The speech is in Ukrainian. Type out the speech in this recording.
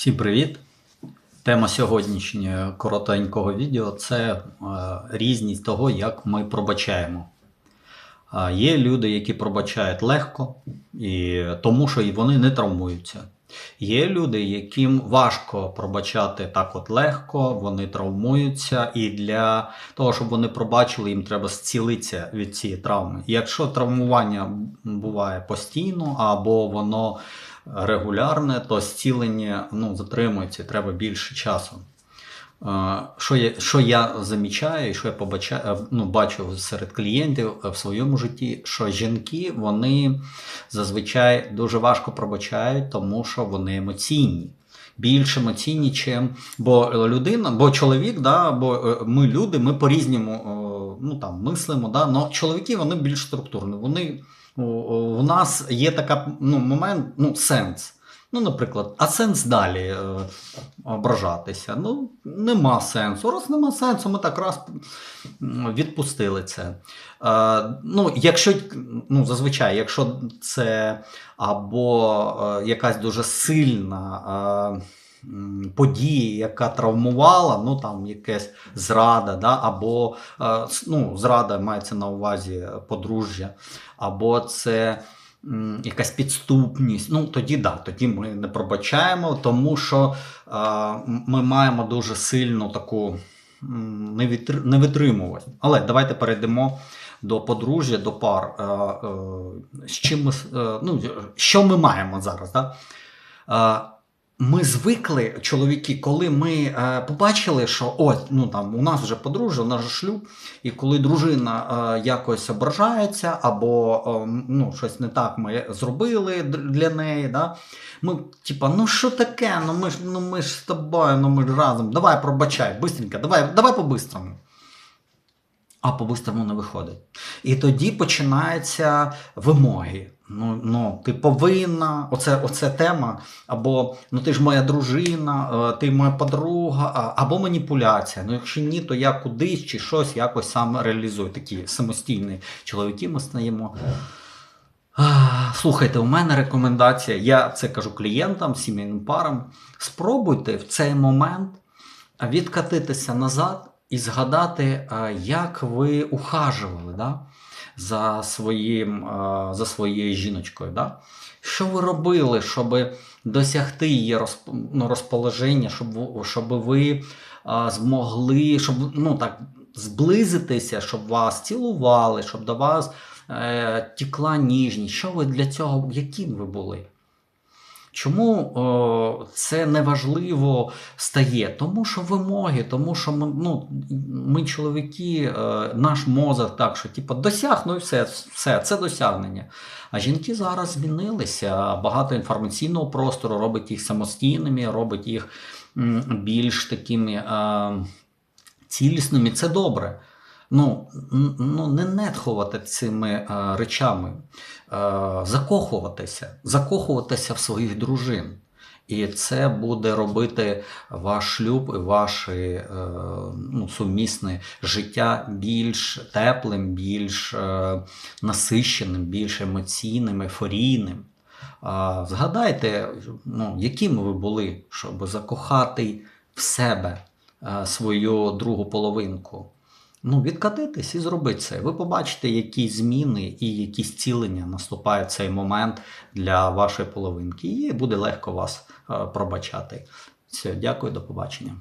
Всім привіт! Тема сьогоднішнього коротенького відео це е, різність того, як ми пробачаємо. Є люди, які пробачають легко, і тому що і вони не травмуються. Є люди, яким важко пробачати так от легко, вони травмуються, і для того, щоб вони пробачили, їм треба зцілитися від цієї травми. Якщо травмування буває постійно або воно регулярне, то зцілення ну, затримується, треба більше часу. Е, Що я, що я замічаю, і що я побачаю, е, ну, бачу серед клієнтів в своєму житті, що жінки вони зазвичай дуже важко пробачають, тому що вони емоційні. Більш емоційні, чим бо людина, бо чоловік, да, бо е, ми люди, ми по-різному е, ну, там, мислимо. Да, но чоловіки вони більш структурні. Вони, у нас є така ну, момент, ну, сенс. Ну, наприклад, а сенс далі е, ображатися? Ну, нема сенсу. Раз нема сенсу, ми так раз відпустили це. Е, ну, якщо, ну, зазвичай, якщо це або е, якась дуже сильна. Е, м, Подія, яка травмувала, ну там якась зрада, да, або е, ну, зрада мається на увазі подружжя, або це якась підступність. Ну тоді да, тоді ми не пробачаємо, тому що е, ми маємо дуже сильну таку невитримуваність. Але давайте перейдемо до подружжя, до пар. Е, е, з чим ми, е, ну, що ми маємо зараз? Да? Е, ми звикли, чоловіки, коли ми е, побачили, що ось ну там у нас вже подружжя, у нас же шлюб, і коли дружина е, якось ображається, або е, ну, щось не так ми зробили для неї, да? ми типа, ну що таке? Ну ми ж ну ми ж з тобою, ну ми ж разом, давай пробачай, бистренько, давай, давай по-бистрому. А по-бистрому не виходить. І тоді починаються вимоги. Ну, ну, ти повинна, оце, оце тема, або ну ти ж моя дружина, е, ти моя подруга, або маніпуляція. Ну, якщо ні, то я кудись чи щось якось сам реалізую. Такі самостійні чоловіки ми стаємо. Слухайте, у мене рекомендація, я це кажу клієнтам, сімейним парам. Спробуйте в цей момент відкатитися назад і згадати, як ви ухажували да? За, своїм, за своєю жіночкою. Да? Що ви робили, щоб досягти її ну, розположення, щоб, щоб ви а, змогли, щоб ну, так, зблизитися, щоб вас цілували, щоб до вас е, тікла ніжність. Що ви для цього, яким ви були? Чому о, це неважливо стає? Тому що вимоги, тому що ми, ну, ми чоловіки, е, наш мозок так, що типу, досяг, ну і все, все, це досягнення. А жінки зараз змінилися. Багато інформаційного простору робить їх самостійними, робить їх більш такими е, цілісними. Це добре. Ну, ну не нетхувати цими е, речами, е, закохуватися, закохуватися в своїх дружин. І це буде робити ваш шлюб і ваше ну, сумісне життя більш теплим, більш е, насищеним, більш емоційним, ейфорійним. А, згадайте, ну, якими ви були, щоб закохати в себе свою другу половинку. Ну, відкатитись і зробити це. Ви побачите, які зміни і які зцілення наступає цей момент для вашої половинки. І буде легко вас е, пробачати. Все, дякую, до побачення.